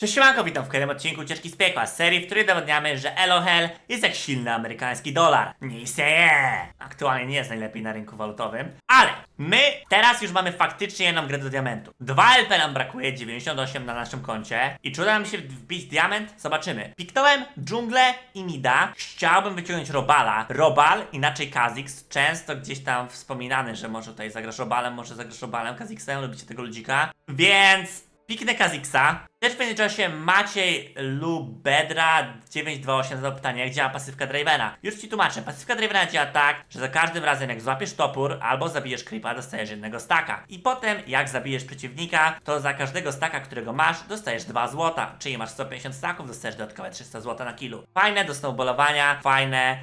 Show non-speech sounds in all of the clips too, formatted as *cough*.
Cześć siemanko, witam w kolejnym odcinku Ucieczki z Piekła, serii, w której udowodniamy, że Elohel jest jak silny amerykański dolar. Nie istnieje! Aktualnie nie jest najlepiej na rynku walutowym, ale my teraz już mamy faktycznie jedną grę do diamentu. 2 LP nam brakuje, 98 na naszym koncie i czy uda nam się wbić diament? Zobaczymy. Piknąłem dżunglę i mida, chciałbym wyciągnąć Robala. Robal, inaczej Kazix, często gdzieś tam wspominany, że może tutaj zagrasz Robalem, może zagrasz Robalem, Kazixem, lubicie tego ludzika, więc... Piknę Kazixa. Też w międzyczasie Maciej Lubedra 928 zadał pytanie, jak działa pasywka Dravena. Już ci tłumaczę. Pasywka Dravena działa tak, że za każdym razem jak złapiesz topór albo zabijesz creepa, dostajesz jednego staka. I potem jak zabijesz przeciwnika, to za każdego staka, którego masz, dostajesz 2 złota. Czyli masz 150 staków, dostajesz dodatkowe 300 złota na kilu. Fajne do snowballowania, fajne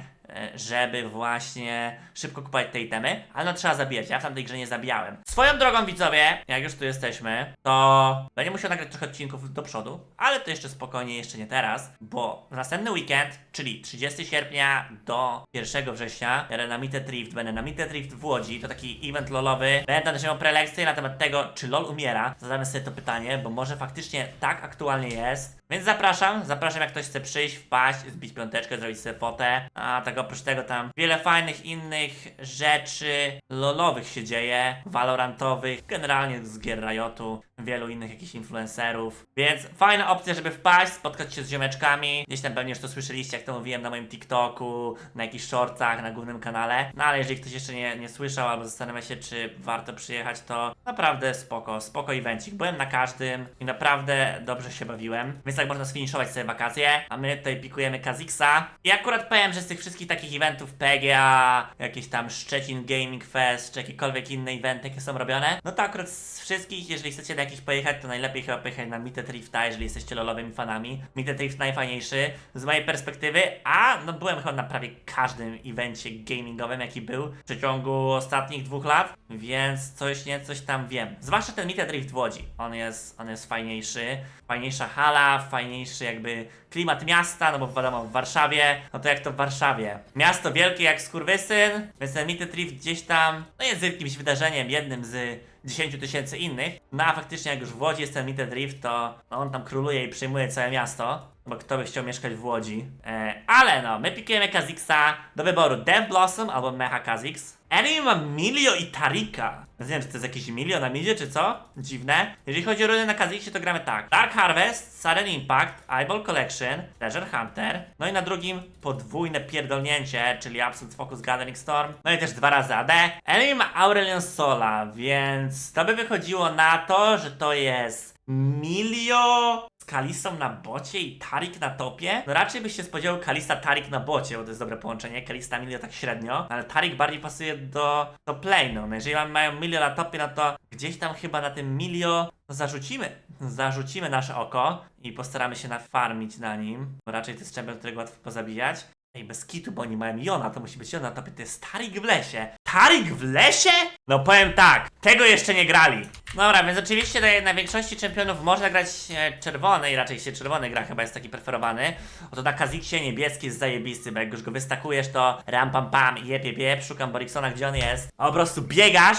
żeby właśnie szybko kupować te itemy, ale no trzeba zabijać. Ja w tamtej grze nie zabijałem. Swoją drogą widzowie, jak już tu jesteśmy, to będę musiał nagrać trochę odcinków do przodu, ale to jeszcze spokojnie, jeszcze nie teraz, bo w następny weekend, czyli 30 sierpnia do 1 września, jadę na Meet Rift, będę na Meet Rift w Łodzi, to taki event lolowy. Będę też miał prelekcję na temat tego, czy LOL umiera. Zadamy sobie to pytanie, bo może faktycznie tak aktualnie jest. Więc zapraszam, zapraszam jak ktoś chce przyjść, wpaść, zbić piąteczkę, zrobić sobie fotę. A tak oprócz tego tam wiele fajnych innych rzeczy lolowych się dzieje, valorantowych, generalnie z gier Riotu, wielu innych jakichś influencerów. Więc fajna opcja, żeby wpaść, spotkać się z ziomeczkami. Gdzieś tam pewnie już to słyszeliście, jak to mówiłem na moim TikToku, na jakichś shortach, na głównym kanale. No ale jeżeli ktoś jeszcze nie, nie słyszał albo zastanawia się, czy warto przyjechać, to naprawdę spoko, spoko evencik. Byłem na każdym i naprawdę dobrze się bawiłem. Więc tak można sfiniszować sobie wakacje, a my tutaj pikujemy Kazixa. I akurat powiem, że z tych wszystkich takich eventów PGA, jakieś tam Szczecin Gaming Fest, czy jakiekolwiek inne eventy, jakie są robione, no to akurat z wszystkich, jeżeli chcecie na jakiś pojechać, to najlepiej chyba pojechać na Meet Rifta, jeżeli jesteście lolowymi fanami. Meet Rift najfajniejszy z mojej perspektywy, a no byłem chyba na prawie każdym evencie gamingowym, jaki był w przeciągu ostatnich dwóch lat, więc coś nie, coś tam wiem. Zwłaszcza ten Meet Rift w Łodzi, on jest, on jest fajniejszy, fajniejsza hala, fajniejszy jakby klimat miasta, no bo wiadomo, w Warszawie, no to jak to w Warszawie. Miasto wielkie jak skurwysyn, więc ten Meet Rift gdzieś tam, no jest jakimś wydarzeniem, jednym z 10 tysięcy innych. No a faktycznie jak już w Łodzi jest ten Meet Rift, to no, on tam króluje i przejmuje całe miasto. Bo kto by chciał mieszkać w Łodzi. E, ale no, my pikujemy Kazixa do wyboru Dev Blossom albo Mecha Kazix. Enemy ma Milio i Tarika. Nie wiem, czy to jest jakiś Milio na midzie, czy co? Dziwne. Jeżeli chodzi o runy na Kazixie, to gramy tak. Dark Harvest, Sudden Impact, Eyeball Collection, Treasure Hunter. No i na drugim podwójne pierdolnięcie, czyli Absolute Focus Gathering Storm. No i też dwa razy AD. Enemy ma Aurelion Sola, więc to by wychodziło na to, że to jest Milio z Kalisą na bocie i Tarik na topie? No raczej byś się spodziewał Kalista Tarik na bocie, bo to jest dobre połączenie. Kalista Milio tak średnio, ale Tarik bardziej pasuje do, do plane'u. No jeżeli mają Milio na topie, no to gdzieś tam chyba na tym Milio no zarzucimy. Zarzucimy nasze oko i postaramy się nafarmić na nim. Bo raczej to jest champion, którego łatwo pozabijać. Ej, bez kitu, bo oni mają Jona, to musi być Jona. To jest Tarik w lesie. Tarik w lesie? No powiem tak, tego jeszcze nie grali. Dobra, więc oczywiście na większości czempionów można grać e, czerwony i raczej się czerwony gra chyba jest taki preferowany. Oto na Kaziksie niebieski jest zajebisty, bo jak już go wystakujesz to ram pam pam jeb jeb jeb, szukam Boriksona gdzie on jest. A po prostu biegasz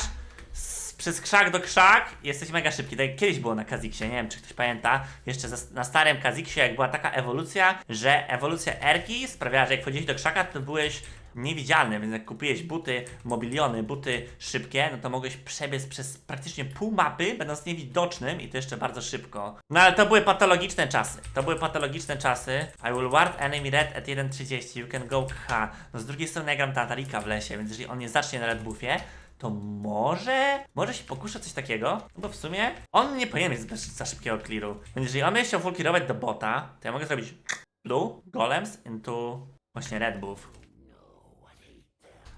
przez krzak do krzak jesteś mega szybki. Tak jak kiedyś było na Kaziksie, nie wiem czy ktoś pamięta. Jeszcze za, na starym Kaziksie jak była taka ewolucja, że ewolucja Erki sprawiała, że jak wchodziłeś do krzaka to byłeś niewidzialny, więc jak kupiłeś buty mobiliony, buty szybkie, no to mogłeś przebiec przez praktycznie pół mapy, będąc niewidocznym i to jeszcze bardzo szybko. No ale to były patologiczne czasy. To były patologiczne czasy. I will ward enemy red at 1.30, you can go H. No z drugiej strony ja gram Tatarika w lesie, więc jeżeli on nie zacznie na red buffie, to może, może się pokuszę coś takiego, no bo w sumie on nie powinien mieć zbyt za szybkiego clearu. Więc jeżeli on będzie chciał full clearować do bota, to ja mogę zrobić blue, golems into właśnie red buff.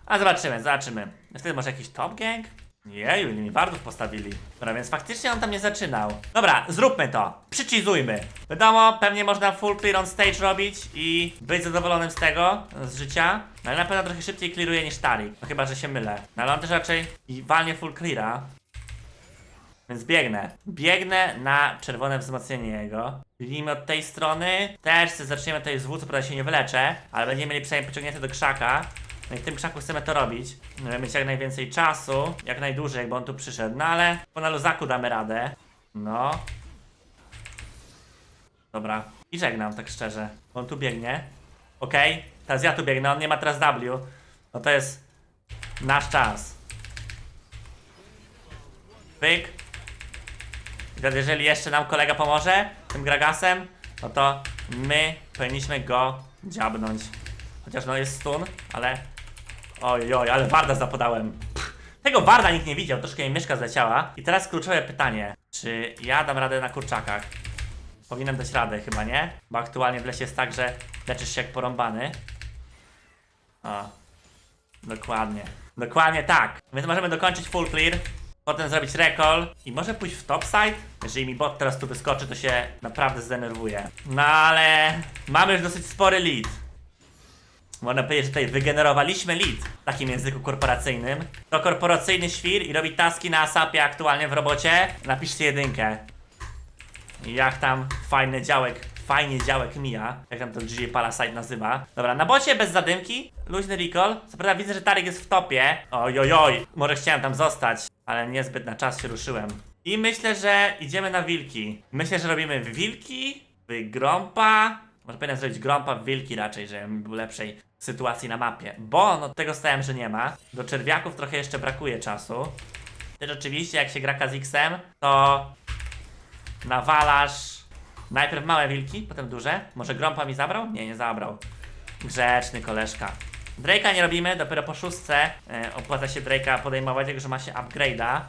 A zobaczymy, zobaczymy. Wtedy może jakiś top gang? Jeju, ile mi wardów postawili. Dobra, więc faktycznie on tam nie zaczynał. Dobra, zróbmy to. Przycizujmy. Wiadomo, pewnie można full clear on stage robić i być zadowolonym z tego, z życia. No ale na pewno trochę szybciej clearuje niż Tarik. No chyba, że się mylę. No ale on też raczej i walnie full cleara. Więc biegnę. Biegnę na czerwone wzmocnienie jego. Biegnijmy od tej strony. Też zaczniemy tutaj z W, co prawda się nie wyleczę, ale będziemy mieli przynajmniej pociągnięte do krzaka. No i w tym krzaku chcemy to robić. Żeby mieć jak najwięcej czasu, jak najdłużej, jakby on tu przyszedł. No ale po na luzaku damy radę. No. Dobra. I żegnam, tak szczerze. On tu biegnie. Okej, teraz ja tu biegnę, on nie ma teraz W. No to jest nasz czas. Pyk. I jeżeli jeszcze nam kolega pomoże, tym Gragasem, no to my powinniśmy go dziabnąć. Chociaż no jest stun, ale... Oj, oj, ale Warda zapodałem. Pff, Tego Warda nikt nie widział, troszkę mi myszka zleciała. I teraz kluczowe pytanie. Czy ja dam radę na kurczakach? Powinienem dać radę chyba, nie? Bo aktualnie w lesie jest tak, że leczysz się jak porąbany. O. Dokładnie. Dokładnie tak. Więc możemy dokończyć full clear. Potem zrobić recall i może pójść w topside? Jeżeli mi bot teraz tu wyskoczy, to się naprawdę zdenerwuje. No ale mamy już dosyć spory lead. Można powiedzieć, że tutaj wygenerowaliśmy lead w takim języku korporacyjnym. To korporacyjny świr i robi taski na asapie aktualnie w robocie. Napiszcie jedynkę. Jak tam fajny działek, fajnie działek mija, jak tam to GG Palasite nazywa. Dobra, na bocie bez zadymki, luźny recall. Co prawda widzę, że Tarek jest w topie. Oj, oj, oj, może chciałem tam zostać, ale niezbyt na czas się ruszyłem. I myślę, że idziemy na wilki. Myślę, że robimy wilki, w grompa. Może powinienem zrobić grompa w wilki raczej, żebym był lepszej sytuacji na mapie. Bo no tego stałem, że nie ma. Do czerwiaków trochę jeszcze brakuje czasu. Też oczywiście jak się gra Kazixem, to nawalasz najpierw małe wilki, potem duże. Może grąpa mi zabrał? Nie, nie zabrał. Grzeczny koleżka. Drake'a nie robimy, dopiero po szóstce e, opłaca się Drake'a podejmować, jako że ma się upgrade'a.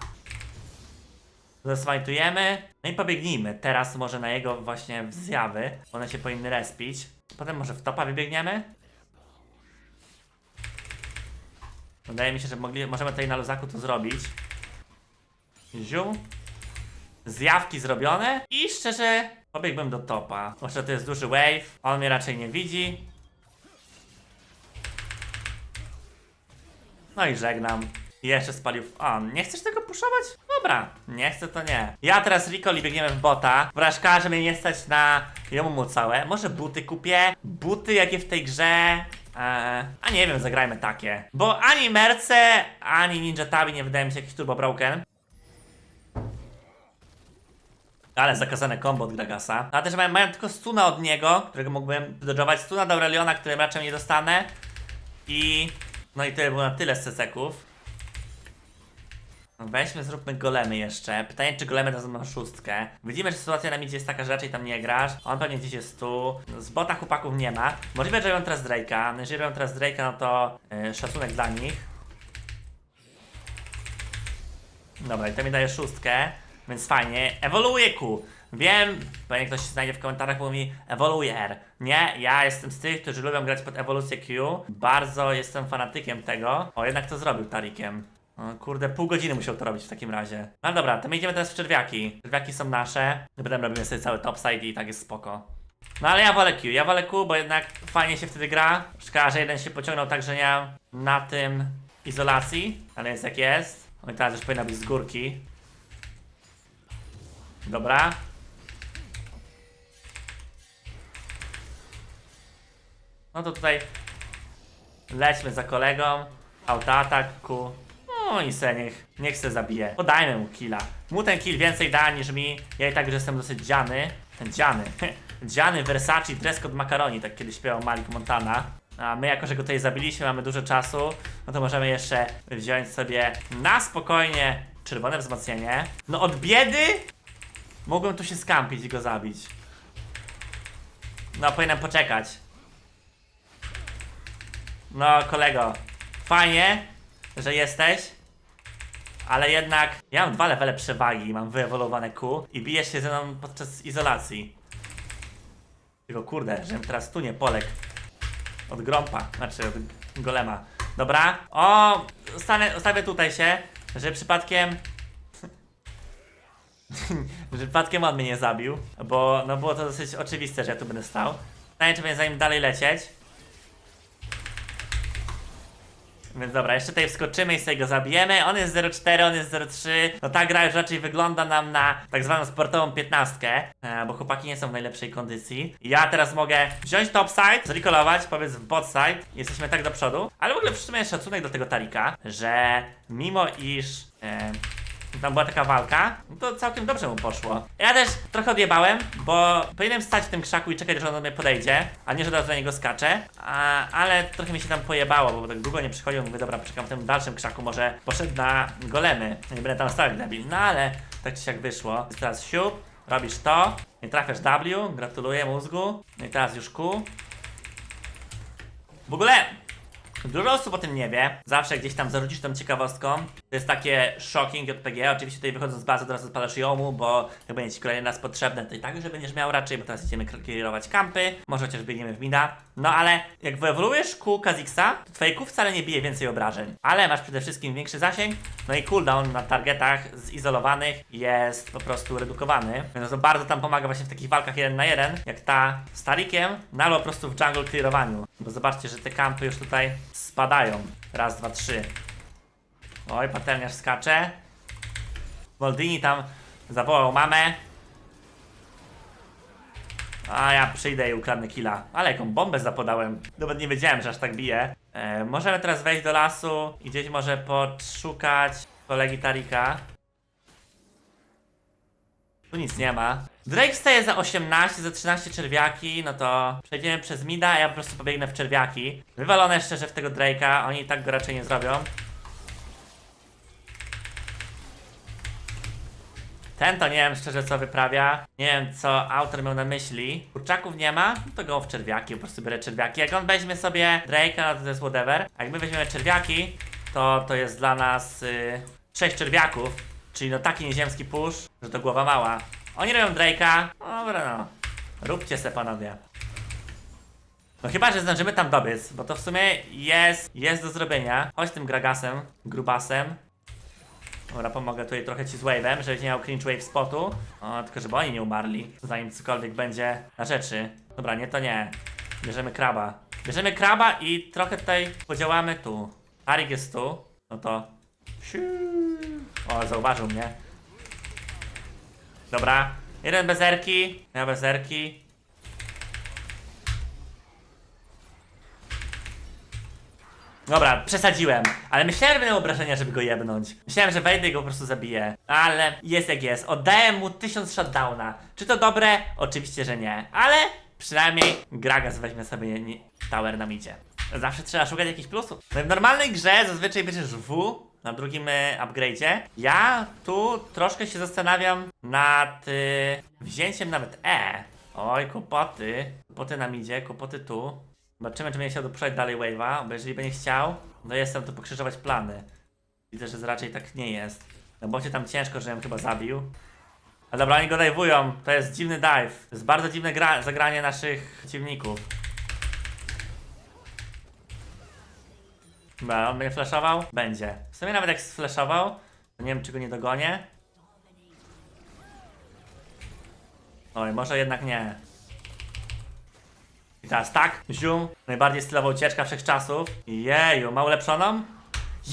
Zasmajtujemy, no i pobiegnijmy. Teraz może na jego właśnie zjawy. One się powinny respić. Potem może w topa wybiegniemy. Wydaje mi się, że mogli, możemy tutaj na luzaku to zrobić. Zium zjawki zrobione i szczerze pobiegłbym do topa. Może to jest duży wave, on mnie raczej nie widzi. No i żegnam. Jeszcze spalił. A, nie chcesz tego puszować? Dobra, nie chcę to nie. Ja teraz Recall i biegniemy w bota. Wrażka, że mnie nie stać na Jomumu całe. Może buty kupię? Buty jakie w tej grze? Eee, a nie wiem, zagrajmy takie. Bo ani Merce, ani Ninja Tabi nie wydaje mi się jakiś turbo broken. Ale zakazane combo od Gragasa. A też mają, mają tylko stuna od niego, którego mógłbym dodżować. Stuna od Aureliona, którym raczej nie dostanę. I... No i tyle było na tyle z ceseków. Weźmy, zróbmy golemy jeszcze. Pytanie, czy golemy dadzą nam szóstkę. Widzimy, że sytuacja na midzie jest taka, że raczej tam nie grasz. On pewnie gdzieś jest tu. Z bota chłopaków nie ma. Możliwe, że robią teraz Drake'a. No Jeżeli robią teraz Drake'a, no to yy, szacunek dla nich. Dobra, i to mi daje szóstkę, więc fajnie. Ewoluuje Q. Wiem, pewnie ktoś się znajdzie w komentarzach, mówi ewoluuje R. Nie, ja jestem z tych, którzy lubią grać pod ewolucję Q. Bardzo jestem fanatykiem tego. O, jednak to zrobił Tarikiem. Kurde, pół godziny musiał to robić w takim razie. No dobra, to my idziemy teraz w czerwiaki. Czerwiaki są nasze. Potem robimy sobie cały topside i tak jest spoko. No ale ja wolę Q, ja wolę Q, bo jednak fajnie się wtedy gra. Szkoda, że jeden się pociągnął tak, że nie mam na tym izolacji, ale jest jak jest. Oj, teraz już powinna być z górki. Dobra. No to tutaj lećmy za kolegą. Autoatak ku. No i se niech, niech se zabije. Podajmy mu killa. Mu ten kill więcej da niż mi. Ja i tak już jestem dosyć dziany. Ten dziany. *laughs* dziany Versace dress code macaroni, tak kiedyś śpiewał Malik Montana. A my jako, że go tutaj zabiliśmy, mamy dużo czasu, no to możemy jeszcze wziąć sobie na spokojnie czerwone wzmocnienie. No od biedy mogłem tu się skampić i go zabić. No powinienem poczekać. No kolego, fajnie, że jesteś, ale jednak ja mam dwa levele przewagi, mam wyewoluowane Q i bijesz się ze mną podczas izolacji. Tylko kurde, żebym teraz tu nie polek od grompa, znaczy od golema. Dobra, o, stanę, ustawię tutaj się, że przypadkiem *laughs* że przypadkiem on mnie nie zabił, bo no było to dosyć oczywiste, że ja tu będę stał. Pytanie, czy dalej lecieć. Więc dobra, jeszcze tutaj wskoczymy i sobie go zabijemy. On jest 0,4, on jest 0,3. No ta gra już raczej wygląda nam na tak zwaną sportową piętnastkę, e, bo chłopaki nie są w najlepszej kondycji. Ja teraz mogę wziąć topside, zrecallować, powiedz w botside. Jesteśmy tak do przodu. Ale w ogóle w szacunek do tego Tarika, że mimo iż... E, tam była taka walka, no to całkiem dobrze mu poszło. Ja też trochę odjebałem, bo powinienem stać w tym krzaku i czekać, że on do mnie podejdzie, a nie, że na niego skacze, a, ale trochę mi się tam pojebało, bo tak długo nie przychodził, mówię, dobra, poczekam w tym dalszym krzaku, może poszedł na golemy, nie będę tam stał jak debil, no ale tak czy siak wyszło. Teraz siup, robisz to, nie trafiasz W, gratuluję mózgu, no i teraz już Q. W ogóle Dużo osób o tym nie wie. Zawsze gdzieś tam zarzucisz tą ciekawostką. To jest takie shocking JPG. Oczywiście tutaj wychodząc z bazy, teraz odpalasz jomu, bo jak będzie ci kolejny raz potrzebne, to i tak, że będziesz miał raczej, bo teraz idziemy kierować kampy. Może chociaż biegniemy w mida. No ale jak wyewoluujesz kół Kazixa, to twoje kół wcale nie bije więcej obrażeń. Ale masz przede wszystkim większy zasięg, no i cooldown na targetach zizolowanych jest po prostu redukowany. Więc to bardzo tam pomaga właśnie w takich walkach jeden na jeden, jak ta z Tarikiem, no albo po prostu w jungle clearowaniu. Bo zobaczcie, że te kampy już tutaj spadają. Raz, dwa, trzy. Oj, patelniarz skacze. Moldini tam zawołał mamę. A ja przyjdę i ukradnę killa. Ale jaką bombę zapodałem. Nawet nie wiedziałem, że aż tak bije. E, możemy teraz wejść do lasu i gdzieś może podszukać kolegi Tarika. Tu nic nie ma. Drake staje za 18, za 13 czerwiaki, no to przejdziemy przez mida, a ja po prostu pobiegnę w czerwiaki. Wywalone szczerze w tego Drake'a, oni tak go raczej nie zrobią. Ten to nie wiem szczerze co wyprawia. Nie wiem co autor miał na myśli. Kurczaków nie ma, no to go w czerwiaki, po prostu biorę czerwiaki. Jak on weźmie sobie Drake'a, no to jest whatever. A jak my weźmiemy czerwiaki, to to jest dla nas y, 6 czerwiaków. Czyli no taki nieziemski push, że to głowa mała. Oni robią Drake'a. Dobra no. Róbcie se panowie. No chyba, że zdążymy tam dobiec, bo to w sumie jest, jest do zrobienia. Chodź tym Gragasem, grubasem. Dobra, pomogę tutaj trochę ci z wave'em, żebyś nie miał cringe wave spotu. O, tylko żeby oni nie umarli, zanim cokolwiek będzie na rzeczy. Dobra, nie, to nie. Bierzemy kraba. Bierzemy kraba i trochę tutaj podziałamy tu. Arik jest tu, no to... O, zauważył mnie. Dobra, jeden bez erki, ja bez erki. Dobra, przesadziłem, ale myślałem, że będą obrażenia, żeby go jebnąć. Myślałem, że wejdę i go po prostu zabiję. Ale jest jak jest. Oddałem mu tysiąc shutdowna. Czy to dobre? Oczywiście, że nie. Ale przynajmniej Gragas weźmie sobie tower na midzie. Zawsze trzeba szukać jakichś plusów. No w normalnej grze zazwyczaj bierzesz W na drugim y, upgrade'zie. Ja tu troszkę się zastanawiam nad y, wzięciem nawet E. Oj, kłopoty. Kłopoty na midzie, kłopoty tu. Zobaczymy, czy będzie chciał dopuszczać dalej wave'a, bo jeżeli będzie chciał, no jestem to pokrzyżować plany. Widzę, że raczej tak nie jest. No bo cię tam ciężko, że ją chyba zabił. A dobra, oni go dive'ują. To jest dziwny dive. To jest bardzo dziwne gra zagranie naszych przeciwników. Dobra, on będzie flashował? Będzie. W sumie nawet jak sflashował, to nie wiem, czy go nie dogonię. Oj, może jednak nie. I teraz tak, zium, najbardziej stylowa ucieczka wszechczasów. Jeju, ma ulepszoną?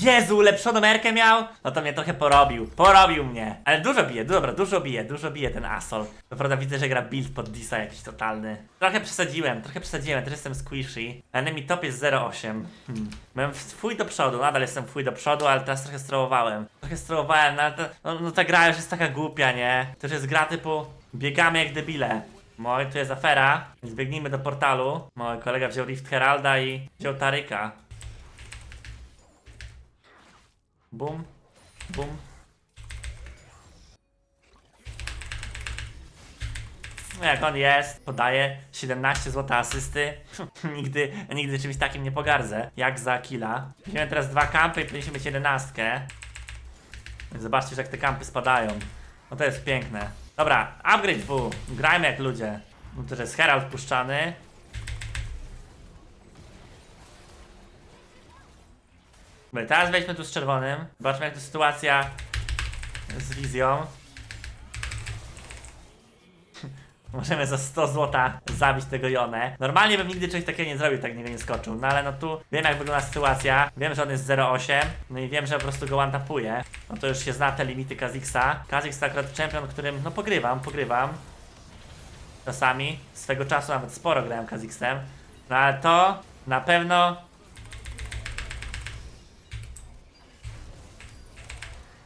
Jezu, ulepszoną merkę miał? No to mnie trochę porobił, porobił mnie. Ale dużo bije, dobra, dużo bije, dużo bije ten Asol. To prawda widzę, że gra build pod Disa jakiś totalny. Trochę przesadziłem, trochę przesadziłem, też jestem squishy. Enemy top jest 0,8. Hmm. Byłem fuj do przodu, nadal jestem fuj do przodu, ale teraz trochę strołowałem. Trochę strołowałem, no ale to, no, no ta gra już jest taka głupia, nie? To już jest gra typu biegamy jak debile. Mój, tu jest afera, więc biegnijmy do portalu. Mój kolega wziął Rift Heralda i wziął Taryka. Bum, bum. No Jak on jest, podaje 17 zł asysty. *laughs* nigdy, nigdy czymś takim nie pogardzę. Jak za killa. Weźmiemy teraz dwa kampy i powinniśmy mieć 11. Zobaczcie, jak te kampy spadają. No to jest piękne. Dobra, upgrade W. Grajmy jak ludzie. No to jest Herald puszczany. Teraz wejdźmy tu z czerwonym. Zobaczmy jak to sytuacja z wizją. *laughs* Możemy za 100 złota zabić tego Jonę. Normalnie bym nigdy czegoś takiego nie zrobił, tak niego nie skoczył. No ale no tu wiem jak wygląda sytuacja. Wiem, że on jest 0,8. No i wiem, że po prostu go one-tapuje. No to już się zna te limity Kazixa. Kazix to akurat champion, którym no pogrywam, pogrywam. Czasami. Swego czasu nawet sporo grałem Kazixem. No ale to na pewno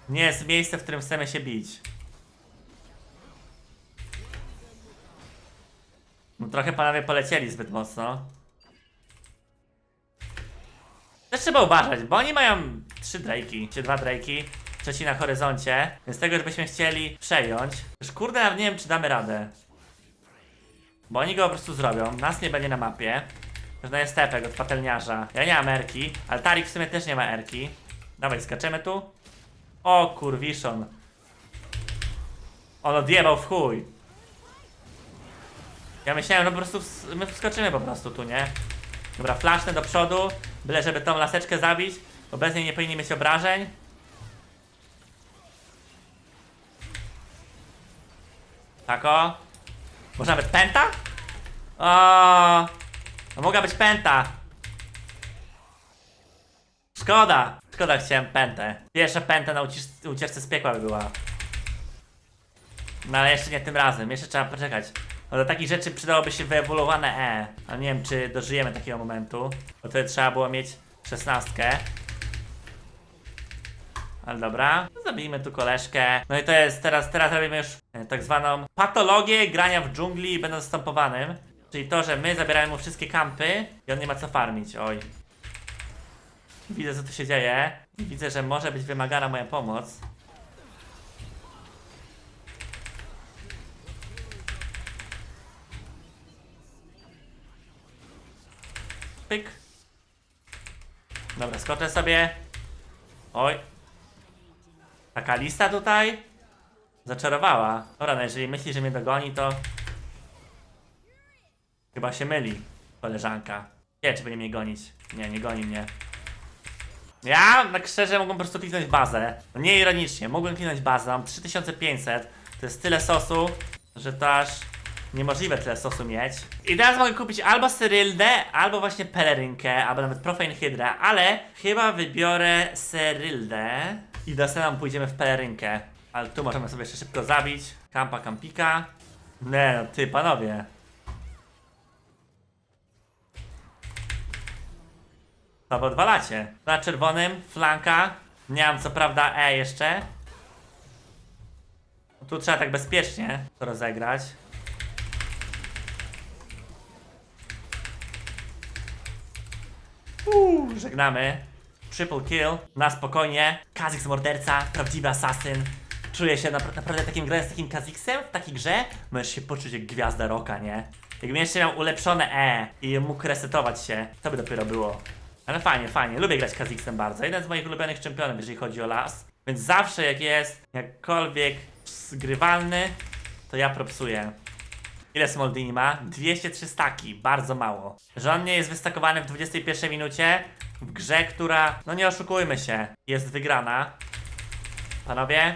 nie jest miejsce, w którym chcemy się bić. No trochę panowie polecieli zbyt mocno. Też trzeba uważać, bo oni mają trzy Drake'i, czy dwa Drake'i, trzeci na horyzoncie, więc tego, żebyśmy chcieli przejąć. Już kurde, nawet nie wiem, czy damy radę. Bo oni go po prostu zrobią, nas nie będzie na mapie. Poznaję stepek od patelniarza. Ja nie mam erki, ale Tarik w sumie też nie ma erki. Dawaj, skaczemy tu. O kurwiszon. On odjebał w chuj. Ja myślałem, no po prostu my wskoczymy po prostu tu, nie? Dobra, flashnę do przodu, byle żeby tą laseczkę zabić, bo bez niej nie powinni mieć obrażeń. Tak o. Może nawet penta? O, no mogła być penta. Szkoda, szkoda chciałem pentę. Pierwsza penta na ucieczce z piekła by była. No ale jeszcze nie tym razem, jeszcze trzeba poczekać. No do takich rzeczy przydałoby się wyewoluowane E. Ale nie wiem, czy dożyjemy takiego momentu. Bo wtedy trzeba było mieć szesnastkę. Ale dobra, zabijmy tu koleżkę. No i to jest, teraz, teraz robimy już e, tak zwaną patologię grania w dżungli będąc stąpowanym. Czyli to, że my zabieramy mu wszystkie kampy i on nie ma co farmić, oj. Widzę co tu się dzieje widzę, że może być wymagana moja pomoc. Pyk. Dobra, skoczę sobie. Oj. Taka lista tutaj? Zaczarowała. Dobra, no jeżeli myśli, że mnie dogoni, to... Chyba się myli, koleżanka. Nie, czy będzie mnie gonić. Nie, nie goni mnie. Ja, tak szczerze, mogłem po prostu kliknąć bazę. No nie ironicznie, mogłem kliknąć bazę, mam 3500. To jest tyle sosu, że to aż niemożliwe tyle sosu mieć. I teraz mogę kupić albo Cyryldę, albo właśnie pelerynkę, albo nawet Profane Hydra, ale chyba wybiorę Cyryldę i do Senam pójdziemy w pelerynkę. Ale tu możemy sobie jeszcze szybko zabić. Kampa, kampika. Nie no, ty panowie. To wy odwalacie. Na czerwonym, flanka. Nie mam co prawda E jeszcze. Tu trzeba tak bezpiecznie to rozegrać. Uuu, żegnamy. Triple kill, na spokojnie. Kazix morderca, prawdziwy asasyn. Czuję się napra- naprawdę takim grając z takim Kazixem w takiej grze, możesz się poczuć jak gwiazda roka, nie? Jakbym jeszcze miał ulepszone E i mógł resetować się, to by dopiero było. Ale fajnie, fajnie, lubię grać Kazixem bardzo. Jeden z moich ulubionych czempionów, jeżeli chodzi o las. Więc zawsze jak jest jakkolwiek zgrywalny, to ja propsuję. Ile Smoldini ma? 203 staki, bardzo mało. Że on nie jest wystakowany w 21 minucie w grze, która, no nie oszukujmy się, jest wygrana. Panowie?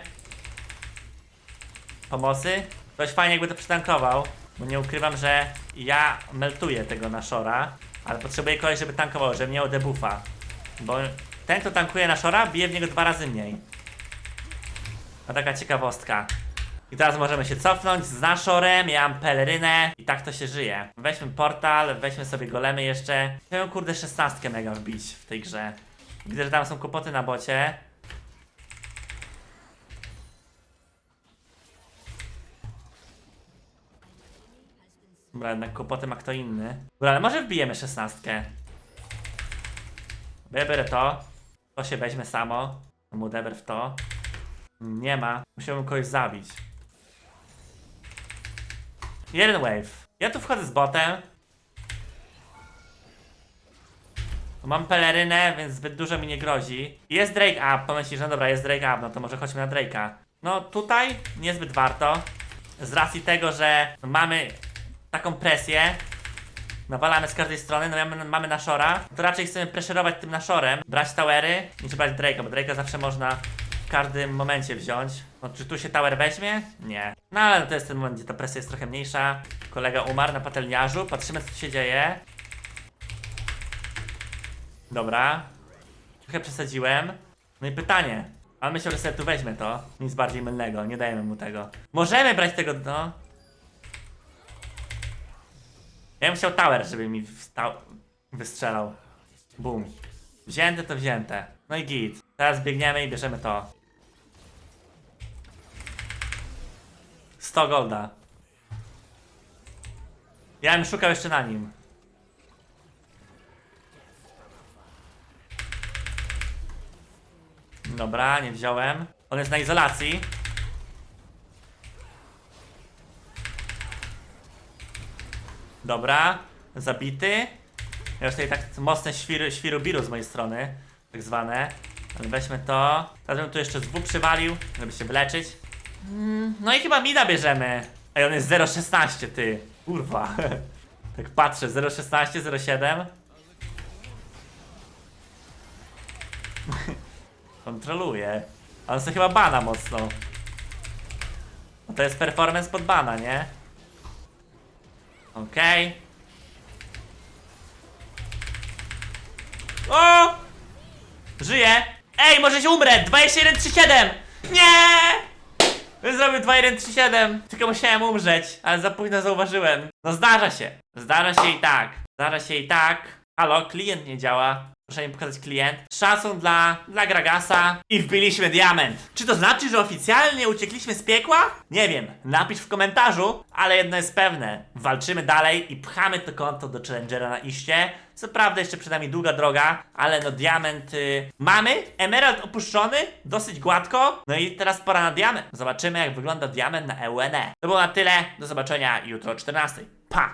Pomocy? Ktoś fajnie jakby to przytankował, bo nie ukrywam, że ja meltuję tego Nashora, ale potrzebuję kogoś, żeby tankował, żeby miał debuffa. Bo ten, kto tankuje Nashora, bije w niego dwa razy mniej. A taka ciekawostka. I teraz możemy się cofnąć z Nashorem, ja mam pelerynę i tak to się żyje. Weźmy portal, weźmy sobie golemy jeszcze. Chciałem kurde 16 mega wbić w tej grze. Widzę, że tam są kłopoty na bocie. Dobra, jednak kłopoty ma kto inny. Dobra, ale może wbijemy 16. Ja biorę to. To się weźmie samo. Mudeber w to. Nie ma. Musiałbym kogoś zabić. Jeden wave. Ja tu wchodzę z botem. Mam pelerynę, więc zbyt dużo mi nie grozi. Jest Drake up, pomyślisz, no dobra, jest Drake up, no to może chodźmy na Drake'a. No tutaj niezbyt warto. Z racji tego, że mamy taką presję, nawalamy z każdej strony, no mamy, mamy Nashora, to raczej chcemy preszerować tym Nashorem, brać towery, niż brać Drake'a, bo Drake'a zawsze można w każdym momencie wziąć. No czy tu się tower weźmie? Nie. No ale to jest ten moment, gdzie ta presja jest trochę mniejsza. Kolega umarł na patelniarzu, patrzymy co tu się dzieje. Dobra. Trochę przesadziłem. No i pytanie. Ale myślę, że sobie tu weźmie to. Nic bardziej mylnego, nie dajemy mu tego. Możemy brać tego, no. Ja bym chciał tower, żeby mi wstał, wystrzelał. Boom. Wzięte to wzięte. No i git. Teraz biegniemy i bierzemy to. 100 golda. Ja bym szukał jeszcze na nim. Dobra, nie wziąłem. On jest na izolacji. Dobra, zabity. Ja już tutaj tak mocne świru, świrubiru z mojej strony, tak zwane. Ale weźmy to. Teraz bym tu jeszcze z przywalił, żeby się wyleczyć. Mm, No i chyba Mida bierzemy. Ej, on jest 0,16, ty. Kurwa. *laughs* tak patrzę, 0,16, 0,7. Kontroluje. On sobie chyba bana mocno. No to jest performance pod bana, nie? Okej. O! Żyje! Ej, może się umrę! 2137! Nie! Zrobił 2137, tylko musiałem umrzeć, ale za późno zauważyłem. No zdarza się. Zdarza się i tak. Zdarza się i tak. Halo, klient nie działa. Proszę mi pokazać klient. Szacun dla, dla Gragasa. I wbiliśmy diament. Czy to znaczy, że oficjalnie uciekliśmy z piekła? Nie wiem. Napisz w komentarzu, ale jedno jest pewne. Walczymy dalej i pchamy to konto do Challengera na iście. Co prawda jeszcze przed nami długa droga, ale no diament y, mamy. Emerald opuszczony, dosyć gładko. No i teraz pora na diament. Zobaczymy jak wygląda diament na EUNE. To było na tyle. Do zobaczenia jutro o 14. Pa!